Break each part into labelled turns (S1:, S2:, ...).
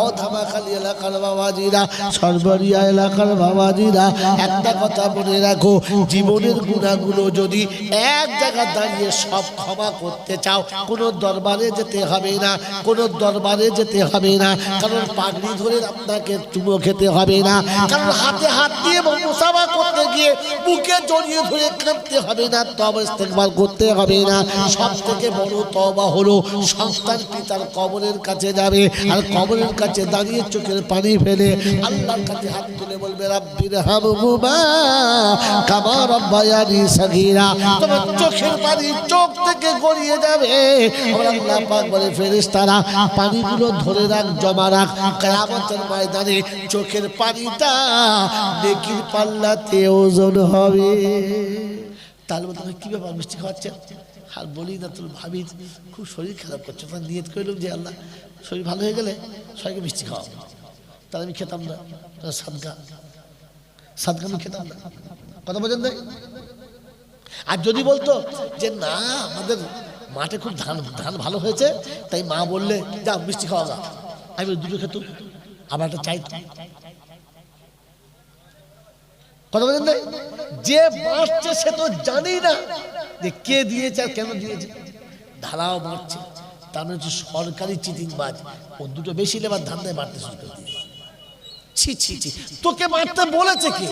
S1: ও এলাকার বাবাজিরা, সর্বরিয়া এলাকার বাবাজিরা, একটা কথা মনে রাখো, জীবনের গুণাগুলো যদি এক জায়গায় দাঁড়িয়ে সব ক্ষমা করতে চাও, কোনো দরবারে যেতে হবে না, কোনো দরবারে যেতে হবে না, কারণ পাগড়ি ধরে আপনাকে চুমো খেতে হবে না, কারণ হাতে হাত দিয়ে মুসাফা করতে গিয়ে বুকে জড়িয়ে ধরে কাঁদতে হবে না, তবে ইস্তেকবার করতে হবে না। সব থেকে বড় তবা হলো, সন্তান পিতার কবরের কাছে যাবে, আর কবরের কাছে দাঁড়িয়ে চোখের পানি ফেলে আল্লাহর কাছে হাত তুলে বলবে রাব্বির হামহুমা কামা রাব্বায়ানি সাগীরা। তোমার চোখের পানি চোখ থেকে গড়িয়ে যাবে। আল্লাহ পাক বলে, ফেরেশতারা, পানিগুলো ধরে রাখ, জমা রাখ। কিয়ামতের ময়দানে চোখের পানিটা নেকির পাল্লাতে ওজন হবে। তাহলে বলতে কি ব্যাপার, মিষ্টি খাওয়াচ্ছে আর বলি না তোর ভাবি, খুব শরীর খারাপ করছে। নিয়ত করলাম যে, আল্লাহ শরীর ভালো হয়ে গেলে সবাইকে মিষ্টি খাওয়াবো। তাহলে আমি খেতাম না। সাদগা সাদগা আমি খেতাম না। কথা বোঝেন নাই? আর যদি বলতো যে, না, আমাদের মাঠে খুব ধান ধান ভালো হয়েছে, তাই মা বললে যা মিষ্টি খাওয়া যা আমি দুটো খেতুম। আবার একটা চাই কথা বলেন যে বাঁচছে সে তো জানেই না যে কে দিয়েছে আর কেন দিয়েছে। ঢালাও মারছে তার মানে হচ্ছে সরকারি চিটিংবাজ। ও দুটো বেশি লেবার ধান্দায় মারতে শুরু করে ছি ছি ছি। তোকে মারতে বলেছে কে?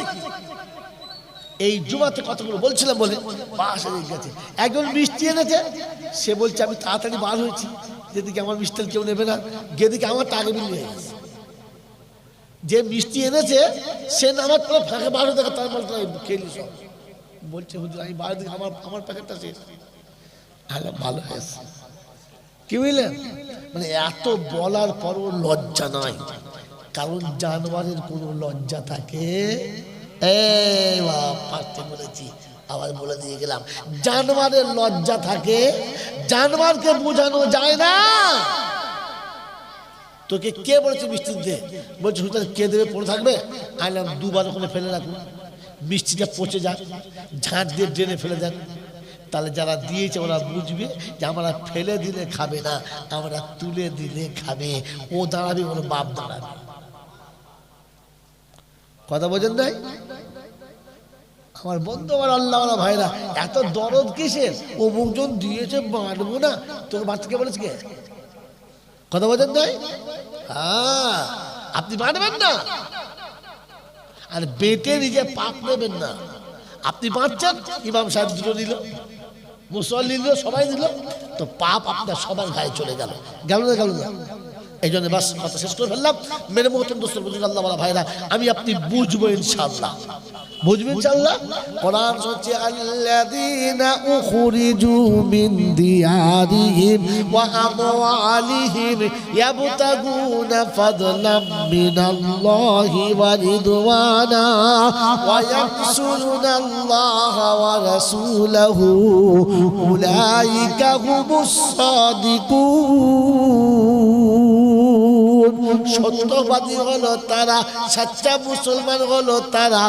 S1: এই জুমাতে কতগুলো বলছিলাম বলে বাসা গেছে। একজন মিষ্টি এনেছে, সে বলছে, আমি তাড়াতাড়ি বার হয়েছি। যেদিকে আমার মিষ্টি কেউ নেবে না, যেদিকে আমার টাকা বিল গেছে যে মিষ্টি এনেছে, সে নামার পরে ফাঁকে বার দেখে তার মালটা খেলি সব। বলছে, হুজুর, আমি বার দিকে আমার আমার প্যাকেটটা শেষ। ভালো হয়েছে। কি বুঝলেন মানে এত বলার পরও লজ্জা নয়। কারণ জানোয়ারের কোনো লজ্জা থাকে? পারতে বলেছি। আবার বলে দিয়ে গেলাম, জানোয়ারের লজ্জা থাকে? জানোয়ারকে বোঝানো যায় না। তোকে কে বলেছে মিষ্টি দিতে? বলছে, হুজুর কে দেবে? পড়ে থাকবে? আইলাম দুবার ওখানে ফেলে রাখুন। মিষ্টিটা পচে যাক, ঝাঁট দিয়ে ড্রেনে ফেলে দেন। তাহলে যারা দিয়েছে ওরা বুঝবে যে আমরা ফেলে দিলে খাবে না আমরা তুলে দিলে খাবে। ও দাঁড়াবে, ওর বাপ দাঁড়াবে। কথা বোঝেন নাই? আমার বন্ধু, আমার আল্লাহ ভাইরা, এত দরদ কিসের? অমুকজন দিয়েছে মানবো না। তোর বাচ্চাকে বলেছে কে? কথা বোঝেন নাই? হ্যাঁ আপনি মানবেন না। আর বেটে নিজে পাপ নেবেন না। আপনি বাঁচছেন ইমাম সাহেব দুটো নিল মুসল্লি নিল সবাই দিল, তো পাপ আপনার সবার গায়ে চলে গেল। গেল না গেল না? এই জন্য বাস, কথা শেষ করে ফেললাম। মেরে মহতন দোস্তর বুঝুন আল্লাহ বলা ভাইরা, আমি আপনি বুঝব ইনশাল্লাহ বুঝবেন ইনশাল্লাহ কোরআন হচ্ছে, আল্লাযীনা উখরিজু মিন দিয়ারিহিম ওয়া আমওয়ালিহিম ইয়াবতাগুনা ফাদলাম মিনাল্লাহি ওয়া রিদওয়ানা ওয়া ইয়ানসুরুনা আল্লাহ ওয়া রাসূলাহু উলাইকা হুমুস সাদিকুন। সত্যবাদী হলো তারা, সাচ্চা মুসলমান হলো তারা।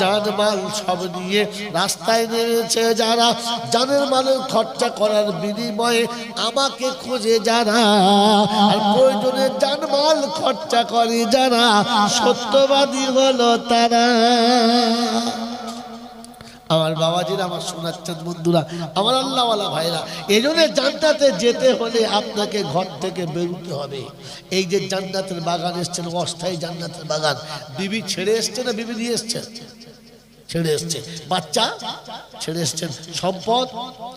S1: জানমাল সব নিয়ে রাস্তায় নেমেছে যারা জানের মালের খরচা করার বিনিময়ে আমাকে খোঁজে যারা, আর প্রয়োজনে জানমাল খরচা করে যারা, সত্যবাদী হলো তারা। আমার বাবাজিরা, আমার শোনাচ্ছেন বন্ধুরা, আমার আল্লাহওয়ালা ভাইরা, এই জন্য জান্নাতে যেতে হলে আপনাকে ঘর থেকে বেরোতে হবে। এই যে জান্নাতের বাগান এসছেন অস্থায়ী জান্নাতের বাগান, বিবি ছেড়ে এসছে না বিবি দিয়ে এসছেন ছেড়ে এসছে। বাচ্চা ছেড়ে এসছেন। সম্পদ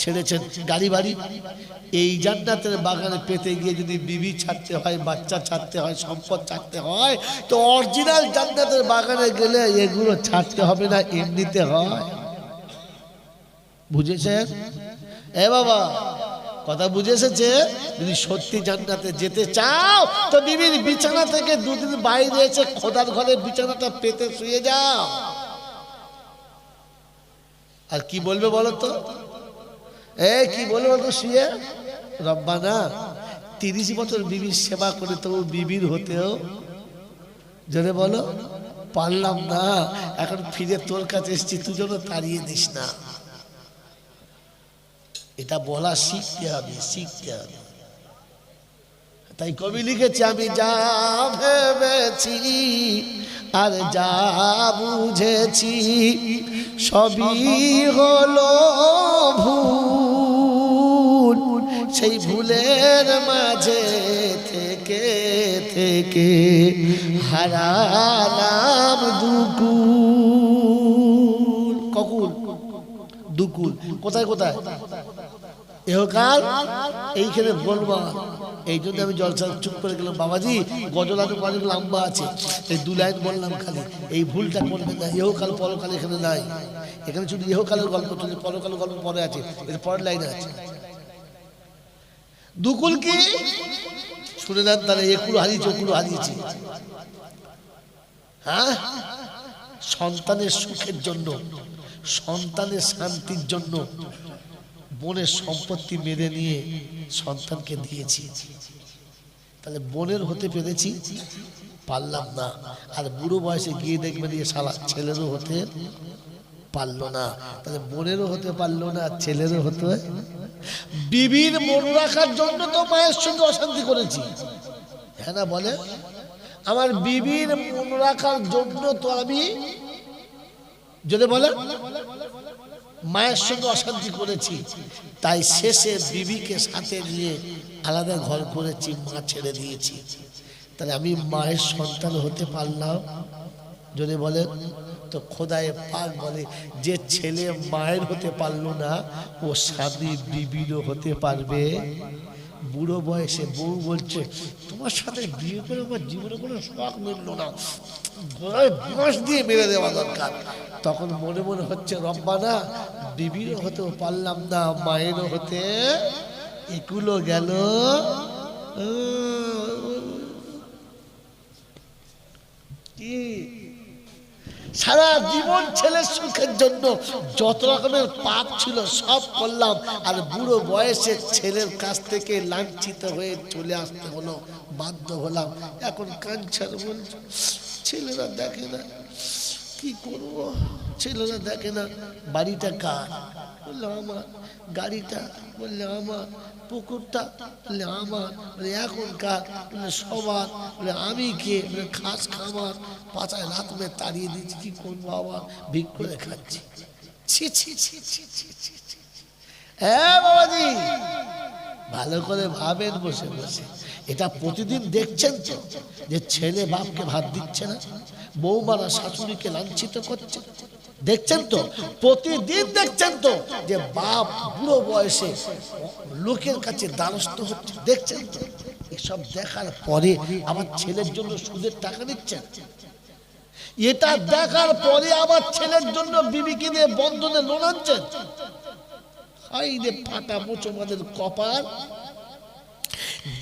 S1: ছেড়েছেন। গাড়ি বাড়ি এই জান্নাতের বাগানে পেতে গিয়ে যদি বিবি ছাড়তে হয়, বাচ্চা ছাড়তে হয়, সম্পদ ছাড়তে হয়, তো অরিজিনাল জান্নাতের বাগানে গেলে এগুলো ছাড়তে হবে না, এমনিতে হয়। বুঝেছেন এ বাবা, কথা বুঝে এসেছে যদি সত্যি জান্নাতে যেতে চাও, তো বিবির বিছানা থেকে দুদিন বাইরে এসে খোদার ঘরে বিছানাটা পেতে শুয়ে যাও। আর কি বলবে বলো তো? এ, কি বলবে বলো তো শুয়ে? রব্বানা, তিরিশ বছর বিবির সেবা করে তো বিবির হতেও যদি বলো, পারলাম না। এখন ফিরে তোর কাছে এসেছি, তুই যেন তাড়িয়ে দিস না। এটা বলা শিখতে হবে শিখতে হবে তাই কবি লিখেছে আমি যা ভেবেছি আর যা বুঝেছি সবই হলো ভুল। সেই ভুলের মাঝে থেকে থেকে হারালাম দুকুল। ককুল? দুকুল। কোথায় কোথায়? এহকাল এইখানে বলবা। এই জন্য আমি জলসা চুপ করে গেলাম। বাবাজি, গজলাতে অনেক লম্বা আছে। এই দু লাইন বললাম খালি। এই ভুলটা করবেন না। ইহকাল পরকাল এখানে নাই। এখানে শুধু ইহকালের গল্প চলে। পরকালের গল্প পরে আছে। এর পরের লাইনে আছে। দুকুল কি? শুনে নেন তাহলে একুলো হারিয়েছে ওকুলো হারিয়েছে। হ্যাঁ? সন্তানের সুখের জন্য। সন্তানের শান্তির জন্য বোনের সম্পত্তি মেরে নিয়ে সন্তানকে দিয়েছি। তাহলে বোনের হতে পেরেছি? পারলাম না। আর বুড়ো বয়সে গিয়ে দেখবেন এই শালা ছেলেরও হতে পারল না। তাহলে বোনেরও হতে পারল না, আর ছেলেরও হতে বিবির মন রাখার জন্য তো মায়ের সঙ্গে অশান্তি করেছি। হ্যাঁ না বলে? আমার বিবির মন রাখার জন্য তো আমি যদি বলে মায়ের সঙ্গে অশান্তি করেছি। তাই শেষে বিবিকে সাথে নিয়ে আলাদা ঘর করেছি, মা ছেড়ে দিয়েছি। তাহলে আমি মায়ের সন্তান হতে পারলাম? যদি বলেন, তো খোদায় পাক বলে, যে ছেলে মায়ের হতে পারল না, ও স্বামী বিবিরও হতে পারবে। বুড়ো বয়সে বউ বলছে, তোমার সাথে বিয়ে করে আমার জীবনে কোনো শখ মিললো না। বাঁশ দিয়ে মেরে দেওয়া দরকার। তখন মনে মনে হচ্ছে, রব্বানা, বিবিরও হতেও পারলাম না, মায়েরও হতে এগুলো গেল। কি? সারা জীবন ছেলের সুখের জন্য যত রকমের পাপ ছিল, সব করলাম, আর বুড়ো বয়সে ছেলের কাছ থেকে লাঞ্ছিত হয়ে চলে আসতে হলো, বাধ্য হলাম। এখন কাঞ্চার বলছে ছেলেরা দেখে না। কি করব? ছেলেরা দেখে না, বাড়িটা কার? বললে আমার গাড়িটা। বললে আমার পুকুরটা। বললে আমার বলে এখন কার? বললে, সবার। বলে আমি কে? বলে খাস খামার। পাচায় রাত মেয়ে তাড়িয়ে দিচ্ছি কি করব আবার? ভিক করে খাচ্ছি। ছি ছি ছি ছি ছি ছি। হ্যাঁ বাবাজি! ভালো করে ভাবেন বসে বসে। এটা প্রতিদিন দেখছেন তো, যে ছেলে বাপকে ভাত দিচ্ছে না, বৌমারা শাশুড়িকে লাঞ্ছিত করছে। দেখছেন তো, প্রতিদিন দেখছেন তো, যে বাপ বুড়ো বয়সে লোকের কাছে দ্বারস্থ হচ্ছে। দেখছেন তো, এসব দেখার পরে আমার ছেলের জন্য সুদের টাকা নিচ্ছেন এটা দেখার পরে আমার ছেলের জন্য বিবিকে দিয়ে বন্ধনে লোন আনছেন হাই রে ফাটা কপাল।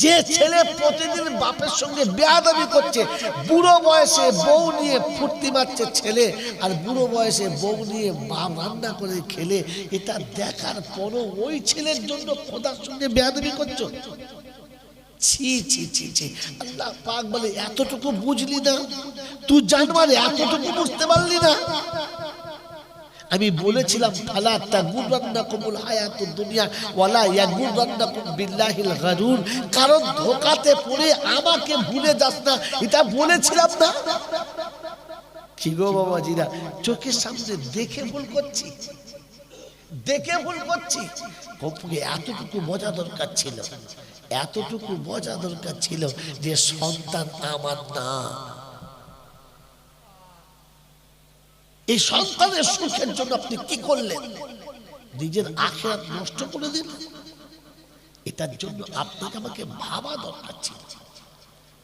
S1: যে ছেলে প্রতিদিন বাপের সঙ্গে বেয়াদবি করছে, বুড়ো বয়সে বউ নিয়ে ফুর্তি মারছে ছেলে, আর বুড়ো বয়সে বউ নিয়ে বাপ রান্না করে খেলে, এটা দেখার পরও ওই ছেলের জন্য খোদার সঙ্গে বেয়াদবি করছ? ছি ছি ছি ছি। আল্লাহ পাক বলে, এতটুকু বুঝলি না? তুই জানবার এতটুকু বুঝতে পারলি না? আমি বলেছিলাম ফালা তাগুরান্নাকুমুল হায়াতুদ দুনিয়া ওয়ালা ইয়াগুরান্নাকুম বিল্লাহিল গারুর। কারণ ধোকাতে পড়ে আমাকে ভুলে যাস না, এটা বলেছিলাম না। কি গো বাবাজিরা, চোখের সামনে দেখে ভুল করছি, দেখে ভুল করছি। কপুকে এতটুকু মজা দরকার ছিল, এতটুকু মজা দরকার ছিল যে সন্তান আমার না। এই সন্তানের সুখের জন্য আপনি কি করলেন? নিজের আখেরাত নষ্ট করে দিলেন এটার জন্য আপনাকে আমাকে ভাবা দরকার ছিল।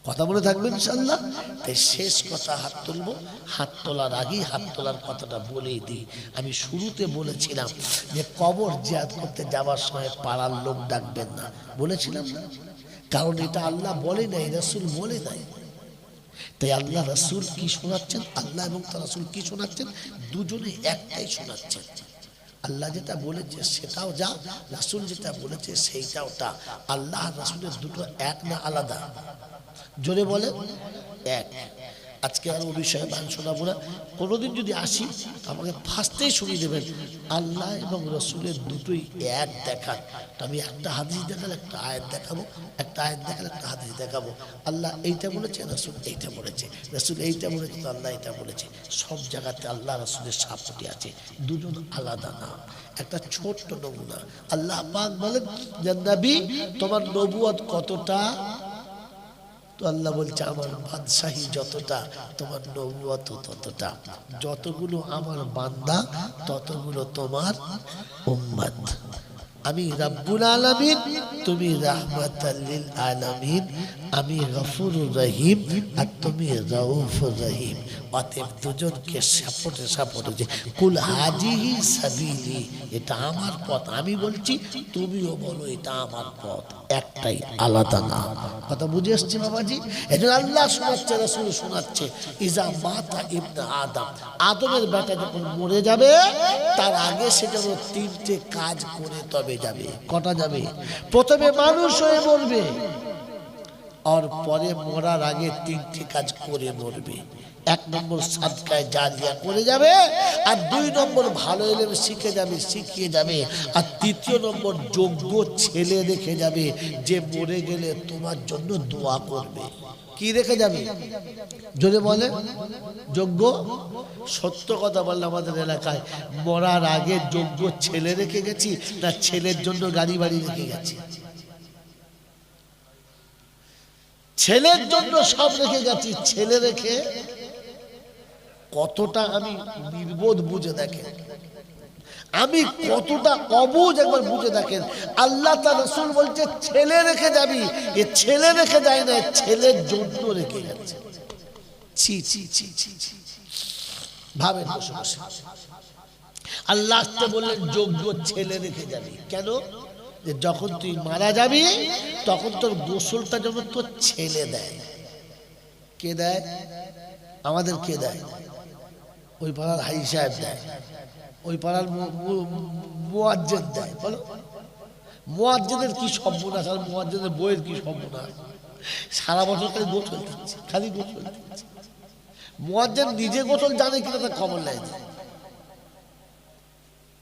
S1: কথা বলে থাকবেন ইনশাল্লাহ তাই শেষ কথা হাত তুলবো। হাত তোলার আগেই হাত তোলার কথাটা বলেই দিই। আমি শুরুতে বলেছিলাম যে কবর জিয়াদ করতে যাওয়ার সময় পাড়ার লোক ডাকবেন না। বলেছিলাম না। কারণ এটা আল্লাহ বলে নাই, রসুল বলে নাই। তাই আল্লাহ রাসুল কি শোনাচ্ছেন? আল্লাহ এবং তার রাসুল কি শোনাচ্ছেন? দুজনে একটাই শোনাচ্ছেন। আল্লাহ যেটা বলেছে সেটাও যা, রাসুল যেটা বলেছে সেইটাও তা। আল্লাহ রাসুলের দুটো এক না আলাদা? জোরে বলে, এক। আজকে আর ও বিষয়ে গান শোনাবো না। কোনোদিন যদি আসি, আমাকে ফার্স্টেই শুনিয়ে দেবেন, আল্লাহ এবং রসুলের দুটোই এক দেখান। আমি একটা হাদিস দেখালে একটা আয়াত দেখাবো, একটা আয়াত দেখালে একটা হাদিস দেখাবো। আল্লাহ এইটা বলেছে, রসুল এইটা বলেছে, রসুল এইটা বলেছে, তো আল্লাহ এইটা বলেছে। সব জায়গাতে আল্লাহ রসুলের সাপটি আছে দুজন আলাদা নাম। একটা ছোট্ট নমুনা। আল্লাহ পাক বলেন তোমার নবুয়ত কতটা? তো আল্লাহ বলছে, আমার বাদশাহী যতটা, তোমার নবুয়ত ততটা। যতগুলো আমার বান্দা, ততগুলো তোমার উম্মত। আমি রাব্বুল আলামিন, তুমি রাহমাতাল্লিল আলামিন, আমি গফুরুর রহিম, আর তুমি রউফুর রহিম। অতএব দুজনকে সাপোর্টে সাপোর্টে যে, কুল হাজিহি সাবিলি, এটা আমার পথ। আমি বলছি, তুমিও বলো, এটা আমার পথ। একটাই আলাদা না কথা বুঝে এসছি বাবাজি? এটা আল্লাহ শোনাচ্ছে রসুল শোনাচ্ছে, ইজা মাতা ইবনা আদম। আদমের বেটা যখন মরে যাবে, তার আগে সে যেন তিনটে কাজ করে তবে যাবে। কটা যাবে? প্রথমে মানুষ হয়ে মরবে, আর পরে মরার আগে তিনটি কাজ করে মরবে। এক নম্বর সাদকায় জারিয়া করে যাবে, আর দুই নম্বর ভালো এলেম শিখে যাবে, শিখিয়ে যাবে, আর তৃতীয় নম্বর যোগ্য ছেলে রেখে যাবে, যে মরে গেলে তোমার জন্য দোয়া করবে। কি রেখে যাবে? যদি বলে। যোগ্য? সত্য কথা বললে আমাদের এলাকায়, মরার আগে যোগ্য ছেলে রেখে গেছি না ছেলের জন্য গাড়ি বাড়ি রেখে গেছি। ছেলের জন্য সব রেখে গেছি, ছেলে রেখে কতটা আমি নির্বোধ বুঝে দেখেন? আমি কতটা অবুজ একবার বুঝে দেখেন? আল্লাহ তার রসুল বলছে, ছেলে রেখে যাবি। এ ছেলে রেখে যায় না ছেলের জন্য রেখে যাচ্ছে। ছি ছি ছি ছি ছি ভাবেন, বসে বসে। আল্লাহ বললেন, যোগ্য ছেলে রেখে যাবি। কেন? যে যখন তুই মারা যাবি, তখন তোর গোসলটা যেন তোর ছেলে দেয়। কে দেয়? আমাদের কে দেয়? ওই পাড়ার হাই সাহেব দেয়, ওই পাড়ার মোয়াজ্জেদ দেয়। বলো, মোয়াজ্জেদের কি সর্বনাশ আর মোয়াজ্জেদের বইয়ের কি সর্বনাশ সারা বছর খালি গোসল দিচ্ছে খালি গোসল দিচ্ছে মোয়াজ্জেদ নিজে গোসল জানে কিনা তার খবর নেয় না।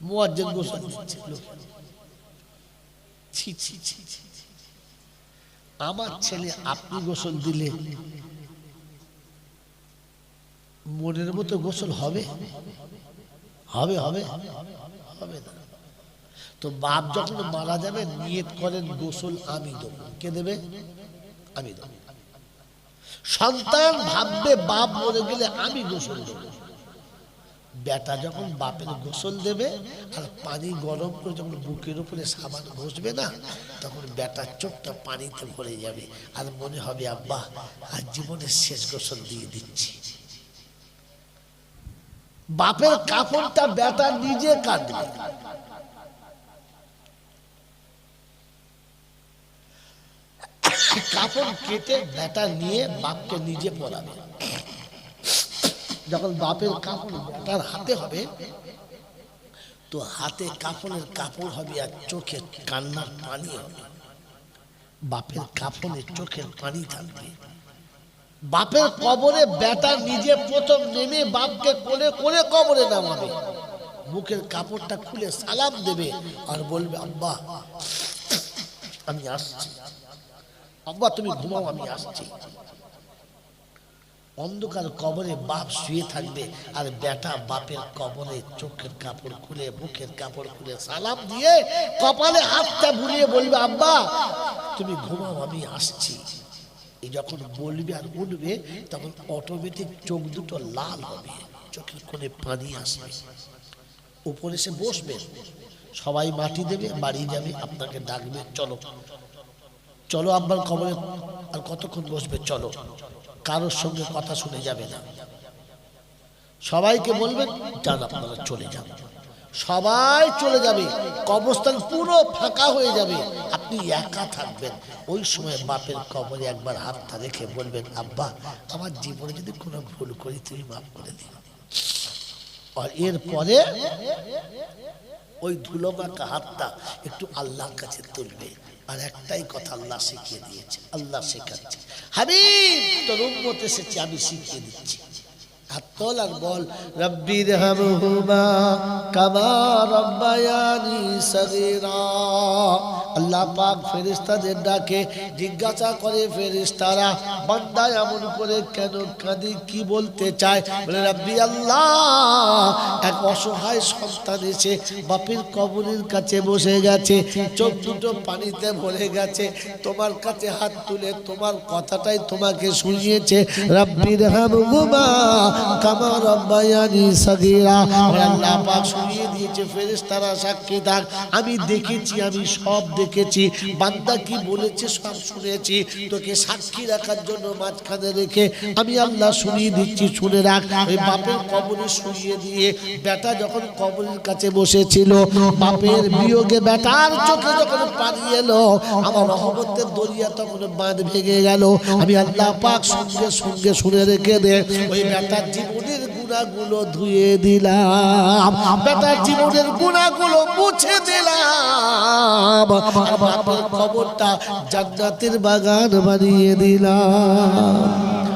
S1: মোয়াজ্জেদ গোসল দিচ্ছে ছি। আমার ছেলে, আপনি গোসল দিলে মনের মতো গোসল হবে? হবে হবে হবে না তো বাপ যখন মারা যাবে, নিয়ত করেন গোসল আমি দেবো। কে দেবে? আমি দেবো। সন্তান ভাববে বাপ মরে গেলে আমি গোসল দেবো। বেটা যখন বাপের গোসল দেবে, আর পানি গরম করে যখন বুকের উপরে সাবান ঘষবে না, তখন বেটার চোখটা পানিতে ভরে যাবে। আর মনে হবে, আব্বা আর জীবনের শেষ গোসল দিয়ে দিচ্ছি। বাপের কাপড়টা বেটা নিজে কাটবে। কাপড় কেটে বেটা নিয়ে বাপকে নিজে পরাবে। যখন বাপের কাপড় বেটার হাতে হবে, তো হাতে কাপড়ের কাপড় হবে আর চোখে কান্নার পানি হবে। বাপের কাপড়ের চোখের পানি থাকবে। বাপের কবরে বেটা নিজে প্রথম নেমে বাপকে কোলে কোলে কবরে নামাবে। মুখের কাপড়টা খুলে সালাম দেবে আর বলবে, আব্বা, আমি আসছি। আব্বা, তুমি ঘুমাও, আমি আসছি। অন্ধকার কবরে বাপ শুয়ে থাকবে আর বেটা বাপের কবরে চোখের কাপড় খুলে, মুখের কাপড় খুলে সালাম দিয়ে কপালে হাতটা বুলিয়ে বলবে, আব্বা, তুমি ঘুমাও, আমি আসছি। যখন বলবে আর উঠবে, তখন অটোমেটিক চোখ দুটো লাল হবে, চোখের কোণে পানি আসবে। উপরে সে বসবে। সবাই মাটি দেবে, বাড়ি যাবে, আপনাকে ডাকবে, চলো। চলো আব্বার কবরে, আর কতক্ষণ বসবে, চলো। কারোর সঙ্গে কথা শুনে যাবে না। সবাইকে বলবেন যান আপনারা চলে যান। সবাই চলে যাবে, কবরস্থান পুরো ফাঁকা হয়ে যাবে। আপনি একা থাকবেন। ওই সময় বাপের কবরে একবার হাতটা রেখে বলবেন, আব্বা, আমার জীবনে যদি কোনো ভুল করি, তুমি মাফ করে দিও। আর এরপরে ওই ধুলো মাখা হাতটা একটু আল্লাহর কাছে তুলবে। আর একটাই কথা আল্লাহ শিখিয়ে দিয়েছে, আল্লাহ শেখাচ্ছে। হাবিব, তোর উম্মত এসেছে, আমি শিখিয়ে দিচ্ছি। আর বল রব্বায়ানি সগীরা। আল্লাহ পাক ফেরেশতাদের ডাকে, জিজ্ঞাসা করে ফেরেশতারা, বান্দা এমন করে কেন কাঁদি, কি বলতে চায়? বলে, রব্বি আল্লাহ, এক অসহায় সন্তান এসে বাপের কবরের কাছে বসে গেছে, চোখ দুটো পানিতে ভরে গেছে, তোমার কাছে হাত তুলে তোমার কথাটাই তোমাকে শুনিয়েছে রব্বির হামহুমা কামা রব্বায়ানি সগীরা। আল্লাহ পাক শুনিয়ে দিয়েছে ফেরেশতারা সাক্ষী থাক আমি দেখেছি, আমি সব দেখেছি। বান্দা কি বলেছে সব শুনেছি। তোকে সাক্ষী রাখার জন্য মাঝখানে রেখে আমি আল্লাহ শুনিয়ে দিচ্ছি, শুনে রাখ। ওই বাপের কবরে শুনিয়ে দিয়ে বেটা যখন কবরের কাছে বসেছিল, বাপের বিয়োগে বেটার চোখে যখন পানি এলো, আমার রহমতের দরিয়া তখন বাঁধ ভেঙে গেল। আমি আল্লাহ পাক সঙ্গে সঙ্গে শুনে রেখে দে, ওই বেটার জীবনের গুণাগুলো ধুয়ে দিলাম। বেটার জীবনের গুণাগুলো মুছে দিলাম। খবরটা জান্নাতের বাগান বানিয়ে দিলাম।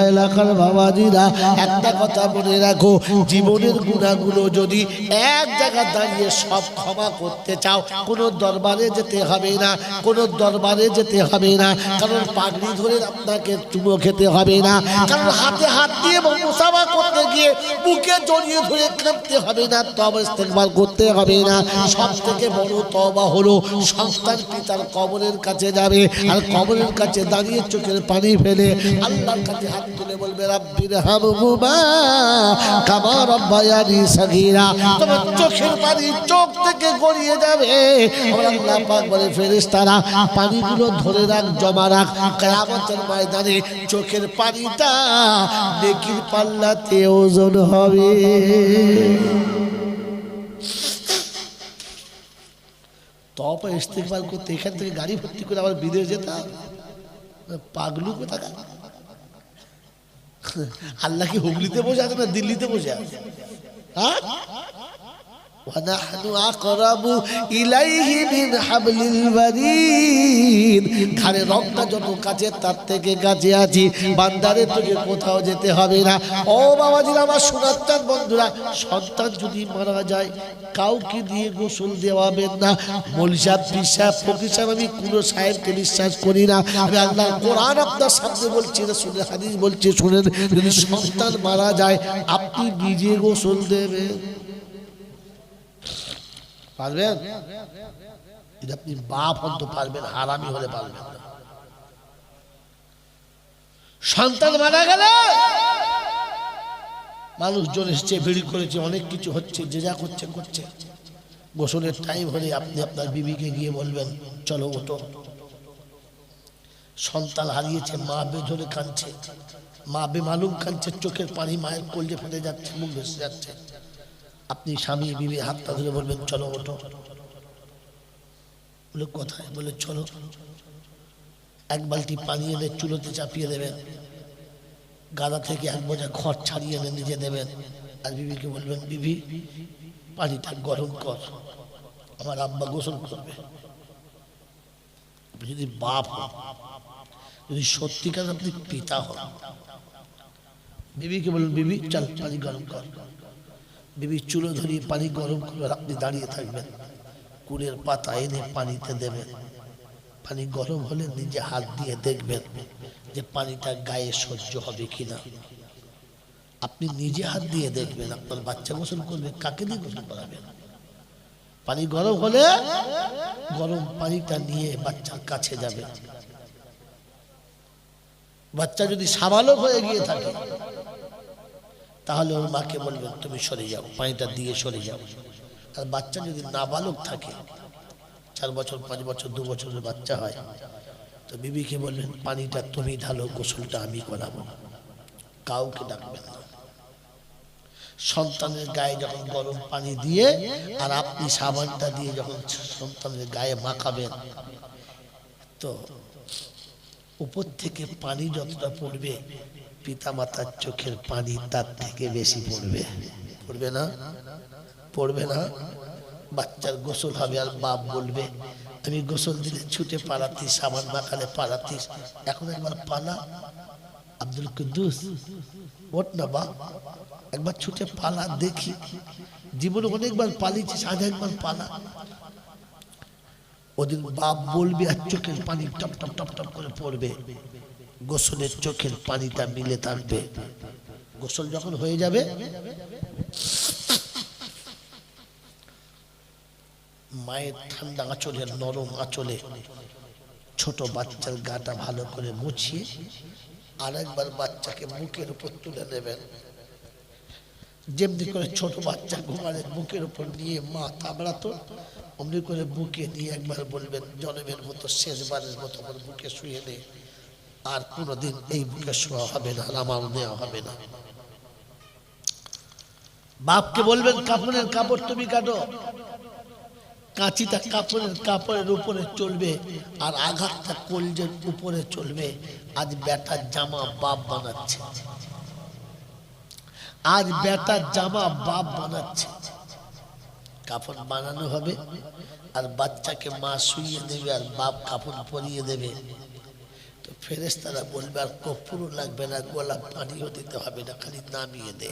S1: এলাকার জীবনের গুণাগুলো যদি এক দাঁড়িয়ে সব ক্ষমা করতে চাও, কোনো দরবারে যেতে হবে না, কোনো দরবারে যেতে হবে না, কারণ পাগড়ি ধরে আপনাকে চুমো খেতে হবে না, কারণ হাতে হাত দিয়ে মুসাফা করতে গিয়ে বুকে জড়িয়ে ধরে কাঁদতে হবে না, তবে ইস্তেকবার করতে হবে না। সব থেকে বড় তবা হলো, সন্তান পিতার কবরের কাছে যাবে আর কবরের কাছে দাঁড়িয়ে চোখের পানি ফেলে আল্লাহর কাছে হাত তুলে বলবে, রাব্বির হামহুমা কামা রব্বায়ানি সাগীরা। তোমার চোখের পানি চোখ থেকে গড়িয়ে যাবে। আল্লাহ পাক বলে, ফেরেশতারা, পানিগুলো ধরে রাখ, জমা রাখ। কিয়ামতের ময়দানে চোখের পানিটা নেকির পাল্লাতে ওজন হবে। তপা করতে, এখান থেকে গাড়ি ভর্তি করে আবার বিদেশ যেতাম পাগলু কোথাকার? আল্লাহ কি হুগলিতে বসে আছে না দিল্লিতে বসে আছে? হ্যাঁ? খারে রক্তটা তার থেকে কাছে আছি। বান্দারে, তোকে কোথাও যেতে হবে না। ও বাবাজির, আমার সোনার বন্ধুরা, সন্তান যদি মারা যায়, কাউকে দিয়ে গোসল দেওয়াবেন না। মলিসাব বিশ্বাস ফকির সাহেব, আমি কোনো সাহেবকে বিশ্বাস করি না। আমি আল্লাহ কোরআন আপনার সামনে বলছি না, শুনে হাদিস বলছি, শুনেন। যদি সন্তান মারা যায়, আপনি নিজে গোসল দেবেন। পারবেন? আপনি বাপ পারবেন, হারামি হলে পারবেন সন্তান মারা মানুষজন এসছে, ভিড় করেছে, অনেক কিছু হচ্ছে, যে যা করছে করছে। গোসলের টাইম হলে আপনি আপনার বিবিকে গিয়ে বলবেন, চলো ওটো সন্তান হারিয়েছে, মা বেধরে কাঁদছে। মা বেমালুম কাঁদছে, চোখের পানি মায়ের কলজে ফেটে যাচ্ছে, মুখ ভেসে যাচ্ছে। আপনি স্বামী বিবি হাতটা ধরে বলবেন, চলো, ওঠো। বলে কোথায় বলে, চলো। এক বালতি পানি এনে চুলোতে চাপিয়ে দেবেন। গাদা থেকে এক বোঝা খড় ছাড়িয়ে এনে নিজে দেবেন। আর বিবিকে বলবেন, বিবি, পানিটা গরম কর। আমার আব্বা গোসল করবে। যদি বাপ যদি সত্যিকার আপনি পিতা হন, বিবিকে বলুন, বিবি, চল, পানি গরম কর। বিবি চুলো ধরিয়ে পানি গরম করে আপনি দাঁড়িয়ে থাকবেন। কুলের পাতা এনে পানিতে দেবেন। পানি গরম হলে নিজে হাত দিয়ে দেখবেন যে পানিটা গায়ে সহ্য হবে কিনা। আপনি নিজে হাত দিয়ে দেখবেন, আপনার বাচ্চা গোসল করবে, কাকে দিয়ে গোসল করাবেন? পানি গরম হলে গরম পানিটা নিয়ে বাচ্চার কাছে যাবে। বাচ্চা যদি সাবালক হয়ে গিয়ে থাকে তাহলে ওর মাকে বলবেন তুমি সরে যাও, পানিটা দিয়ে সরে যাও। আর বাচ্চা যদি নাবালক থাকে, চার বছর, পাঁচ বছর, দু বছরের বাচ্চা হয়, তো বিবিকে বললেন পানিটা তুমি ঢালো, গোসলটা আমি করাবো। কাউকে ডাকবেন না। সন্তানের গায়ে যখন গরম পানি দিয়ে, আর আপনি সাবানটা দিয়ে যখন সন্তানের গায়ে মাখাবেন, তো উপর থেকে পানি যতটা পড়বে পিতামাতার চোখের পানি তার থেকে বেশি পড়বে। পড়বে না? পড়বে না? বাচ্চার গোসল হবে আর বাপ বলবে, আমি গোসল দিলে ছুটে পালাতিস সাবান মাখালে পালাতিস এখন একবার পালা। আব্দুল কুদ্দুস, ওঠ না বাপ, একবার ছুটে পালা, দেখি। জীবনে অনেকবার পালিয়েছিস আজ একবার পালা। ওদিন বাপ বলবে আর চোখের পানি টপ টপ টপ টপ করে পড়বে। গোসলের চোখের পানিটা মিলে থাকবে। গোসল যখন হয়ে যাবে, মায়ের ঠান্ডা আঁচলে, নরম আঁচলে ছোট বাচ্চার গাটা ভালো করে মুছিয়ে আরেকবার বাচ্চাকে বুকের উপর তুলে নেবেন। যেমনি করে ছোট বাচ্চা ঘুমালে বুকের উপর নিয়ে মা তাবড়াতো, অমনি করে বুকে নিয়ে একবার বলবেন, জনমের মতো শেষবারের মতো আমার বুকে শুয়ে নে। আর কোনোদিন এই বুকে শোয়া হবে না আমার নেওয়া হবে না। বাপকে বলবেন, কাপড়ের কাপড় তুমি কাটো। কাঁচিটা কাপড়ের কাপড়ের উপরে চলবে, আর আঘাতটা কলজের উপরে চলবে। আজ বেটার জামা বাপ বানাচ্ছে। আজ বেটার জামা বাপ বানাচ্ছে। কাপড় বানানো হবে, আর বাচ্চাকে মা শুইয়ে দেবে, আর বাপ কাপড় পরিয়ে দেবে। তো ফেরেস্তারা বলবে, আর কপুরও লাগবে না গোলাপ পানিও দিতে হবে না, খালি নামিয়ে দে।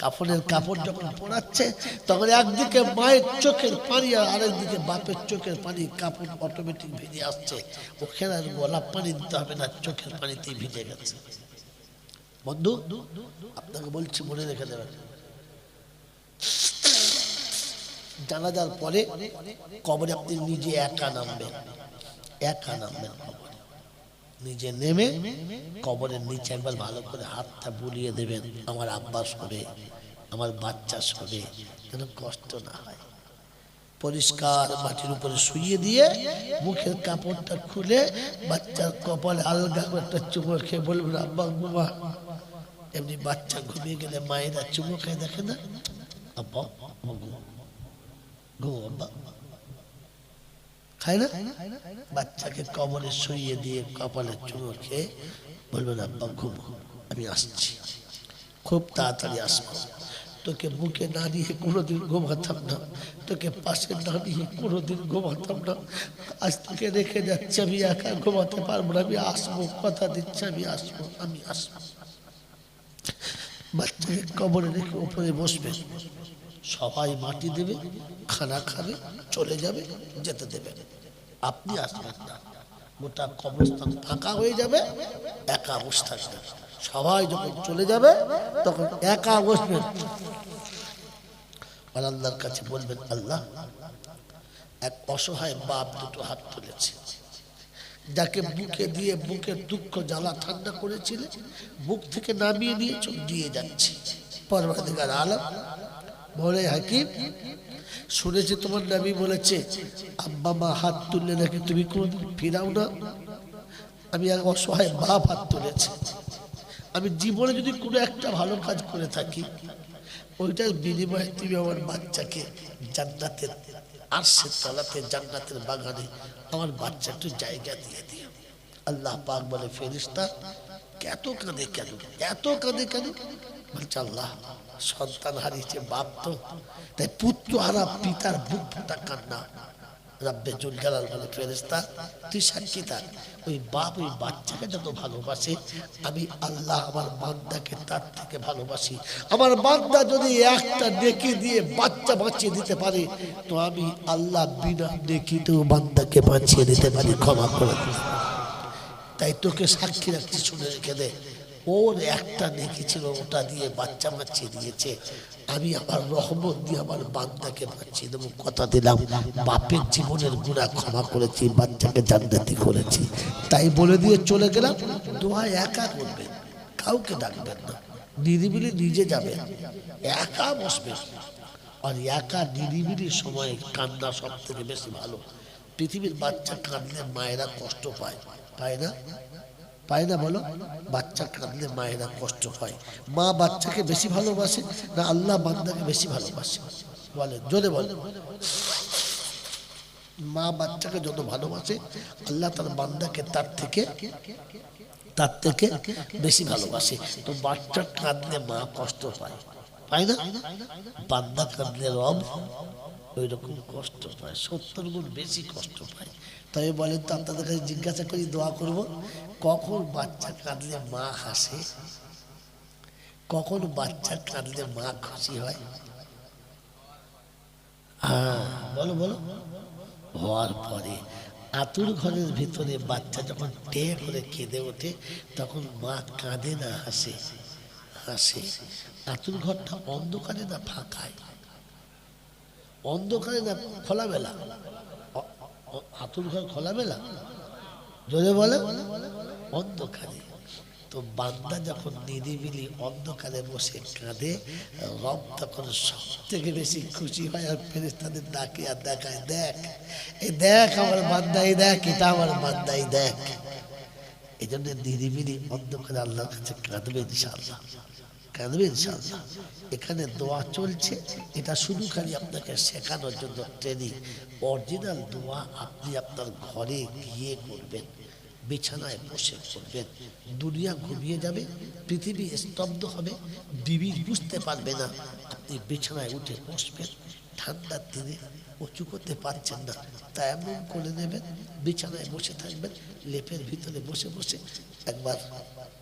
S1: কাপড়ের কাপড় যখন পড়াচ্ছে তখন একদিকে মায়ের চোখের পানি আর আরেকদিকে বাপের চোখের পানি, কাপড় অটোমেটিক ভিজে আসছে। ওখানে আর গোলাপ পানি দিতে হবে না, চোখের পানিতেই ভিজে গেছে। বন্ধু, আপনাকে বলছি, মনে রেখে দেবেন। জানাজার পরে কবরে আপনি নিজে একা নামবেন একা নামবেন কবরে। নিজে নেমে কবরের নিচে একবার ভালো করে হাতটা বুলিয়ে দেবেন। আমার আব্বাস হবে আমার বাচ্চা হবে যেন কষ্ট না হয়। পরিষ্কার মাটির উপরে শুইয়ে দিয়ে মুখের কাপড়টা খুলে বাচ্চার কপালে আলগা করে একটা চুমো খেয়ে বলবেন, আব্বা ঘুমা এমনি বাচ্চা ঘুমিয়ে গেলে মায়েরা চুমো খেয়ে দেখে না, আব্বা ঘুমো, আব্বা। খায় না? বাচ্চাকে কবরে শুইয়ে দিয়ে কপালে চুমো খেয়ে বলবেন, আব্বা, ঘুমো আমি আসছি। খুব তাড়াতাড়ি আসব। তোকে বুকে না নিয়ে কোনোদিন ঘুমাতাম না। তোকে পাশে না নিয়ে কোনোদিন ঘুমাতাম না। আজ তোকে রেখে যাচ্ছে, আমি একা ঘুমাতে পারব না। আমি আসব, কথা দিচ্ছি, আমি আসব আমি আসব। বাচ্চাকে কবরে রেখে উপরে বসবে সবাই মাটি দেবে, খানা খাবে, চলে যাবে, যেতে দেবে। আপনি আসবেন না। গোটা কবরস্থান ফাঁকা হয়ে যাবে, একা বসে সবাই যখন চলে যাবে, তখন একা বসবেন আল্লাহর কাছে বলবেন, আল্লাহ, এক অসহায় বাপ দুটো হাত তুলেছে। যাকে বুকে দিয়ে বুকের দুঃখ জ্বালা ঠান্ডা করেছিলে, বুক থেকে নামিয়ে নিয়েছ দিয়ে যাচ্ছে। পরবর্তীকার আলম বলে, হাকিম, শুনেছি তোমার নামি বলেছে, আব্বা মা হাত তুললে নাকি তুমি কোনোদিন ফিরাও না। আমি এক অসহায় বাপ হাত তুলেছি। আমি জীবনে যদি কোনো একটা ভালো কাজ করে থাকি, ওইটার বিনিময়ে তুমি আমার বাচ্চাকে জান্নাতের আর সে তলাতে, জান্নাতের বাগানে আমার বাচ্চা একটু জায়গা দিয়ে দিও। আল্লাহ পাক বলে ফেরিস্তা এত কাঁদে কেন? এত কাঁদে কেন? বলছে, আল্লাহ সন্তান হারিয়েছে, বাপ তো। তাই পুত্র হারা পিতার বুক ফুটা কান্না। রাব্বে জুল জালাল বলে ফেরেস্তা তুই সাক্ষী থাক। ওই বাপ ওই বাচ্চাকে যত ভালোবাসে, আমি আল্লাহ আমার বান্দাকে তার থেকে ভালোবাসি। আমার বান্দা যদি একটা নেকি দিয়ে বাচ্চা বাঁচিয়ে দিতে পারে, তো আমি আল্লাহ বিনা নেকিতেও বান্দাকে বাঁচিয়ে দিতে পারি। ক্ষমা করে তাই তোকে সাক্ষী রাখতে শুনে রেখে দে। ওর একটা নেকি ছিল ওটা দিয়ে বাচ্চা বাচ্চিয়ে দিয়েছে। আমি আমার রহমত দিয়ে আমার বান্দাকে বাঁচিয়ে দেবো। কথা দিলাম, বাপের জীবনের গুণা ক্ষমা করেছি, বাচ্চাকে জান্নাতি করেছি। তাই বলে দিয়ে চলে গেলাম। দোয়া একা করবেন, কাউকে ডাকবেন না। নিরিবিলি নিজে যাবেন, একা বসবেন। আর একা নিরিবিলি সময় কান্না সব থেকে বেশি ভালো। পৃথিবীর বাচ্চা কাঁদলে মায়েরা কষ্ট পায় পায় না? পায় না বলো? বাচ্চা কাঁদলে মায়েরা কষ্ট হয়। মা বাচ্চাকে বেশি ভালোবাসে না আল্লাহ বান্দাকে বেশি ভালোবাসে? বলে, জোরে বলে। মা বাচ্চাকে যত ভালোবাসে, আল্লাহ তার বান্দাকে তার থেকে তার থেকে বেশি ভালোবাসে। তো বাচ্চা কাঁদলে মা কষ্ট পায়। পায় না? বান্দা কাঁদলে রব ওই রকম কষ্ট পায়, সত্তর গুণ বেশি কষ্ট পায়। তবে বলেন তো, আপনাদের কাছে জিজ্ঞাসা করি, দোয়া করব, কখন বাচ্চা কাঁদলে মা হাসে? কখন বাচ্চা কাঁদলে মা খুশি হয়? হ্যাঁ বলো বলো। হওয়ার পরে আতুর ঘরের ভিতরে বাচ্চা যখন টে করে কেঁদে ওঠে, তখন মা কাঁদে না, হাসে হাসে। আতুর ঘরটা অন্ধকারে না ফাঁকায়? অন্ধকারে না অ- আতুর ঘর খোলামেলা? জোরে বলে। অন্ধকারে। তো বান্দা যখন নিরিবিলি অন্ধকারে বসে কাঁদে, রব তখন সব থেকে বেশি খুশি হয় আর ফেরেস্তাদের ডাকে আর দেখায়, দেখ, এই দেখ আমার বান্দাই, দেখ, এটা আমার বান্দাই, দেখ। এই জন্য নিরিবিলি অন্ধকারে আল্লাহর কাছে কাঁদবে ইনশাআল্লাহ। কাঁদবে ইনশাআল্লাহ এখানে দোয়া চলছে। এটা শুধু খালি আপনাকে শেখানোর জন্য ট্রেনিং অরিজিনাল দোয়া আপনি আপনার ঘরে গিয়ে করবেন। বিছানায় বসে করবেন। দুনিয়া ঘুমিয়ে যাবে। পৃথিবী স্তব্ধ হবে। বিবি বুঝতে পারবে না। আপনি বিছানায় উঠে বসবেন। ঠান্ডার দিনে উঁচু করতে পারছেন না। তা এমন করে নেবেন, বিছানায় বসে থাকবেন, লেপের ভিতরে বসে বসে একবার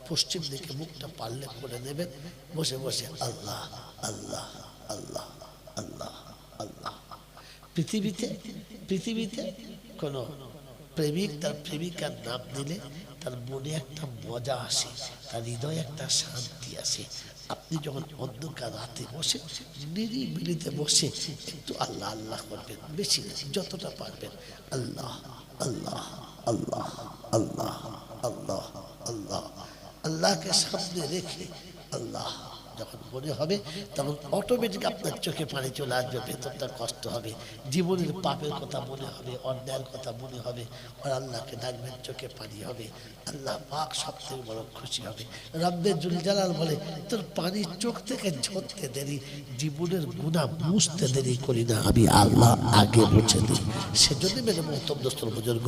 S1: পশ্চিম দিকে মুখটা পারলে করে নেবেন, বসে বসে আল্লাহ আল্লাহ আল্লাহ আল্লাহ আল্লাহ। পৃথিবীতে পৃথিবীতে কোনো প্রেমিক তার প্রেমিকার নাম দিলে তার মনে একটা মজা আসে, তার হৃদয়ে একটা শান্তি আসে। আপনি যখন অন্ধকার রাতে বসে নিরিবিলিতে বসে একটু আল্লাহ আল্লাহ করবেন বেশি না যতটা পারবেন আল্লাহ আল্লাহ আল্লাহ আল্লাহ আল্লাহ আল্লাহ আল্লাহকে সামনে রেখে আল্লাহ যখন মনে হবে, তখন অটোমেটিক আপনার চোখে পানি চলে আসবে, ভেতরটা কষ্ট হবে। জীবনের পাপের কথা মনে হবে, অন্যায়ের কথা মনে হবে। আর আল্লাহকে ডাকবেন, চোখে পানি হবে। আল্লাহ পাক সব থেকে বড় খুশি হবে। রব্বের জুল জালাল বলে, তোর পানি চোখ থেকে ঝরতে দেরি, জীবনের গুণা বুঝতে দেরি করি না। আমি আল্লাহ আগে বুঝে দিই সেজন্য মেরে মহতম দোস্তর বুজুর্গ,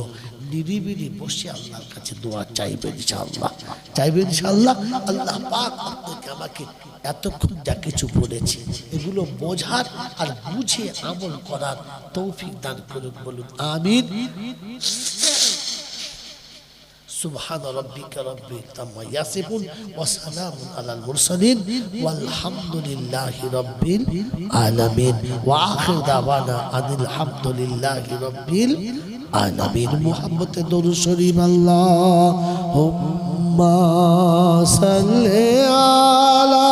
S1: নিরিবিলি বসে আল্লাহর কাছে দোয়া চাইবেন ইনশাআল্লাহ। চাইবেন ইনশাআল্লাহ, আল্লাহ পাক আপনাকে আমাকে এতক্ষণ যা কিছু বলেছি এগুলো বোঝার আর বুঝে আমল করার তৌফিক দান করুন বলুন আমিন سبحان ربك رب العزة يصفون وسلام على المرسلين والحمد لله رب العالمين واخر دعوانا ان الحمد لله رب العالمين محمد دور شريف اللهم صل على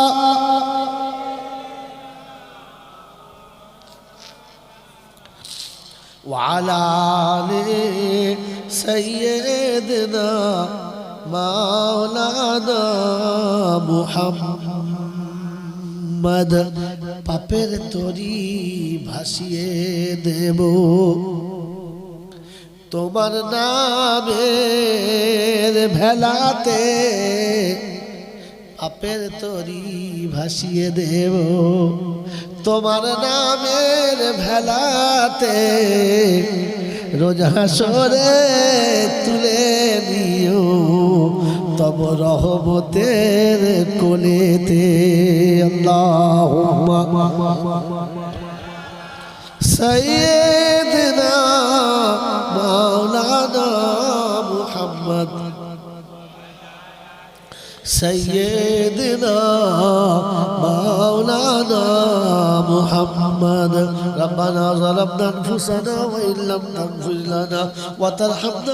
S1: وعلى آل سيدنا مولانا محمد পাপের তরি ভাসিয়ে দেব তোমার নামের ভেলাতে আপের তরি ভাসিয়ে দেব। তোমার নামের ভেলাতে রোজা হাসরে তুলে নিও। তব রহমতের কোলেতে আল্লাহ سيدنا مولانا محمد سيدنا مولانا محمد ربنا ظلمنا انفسنا وان لم تغفر لنا وترحمنا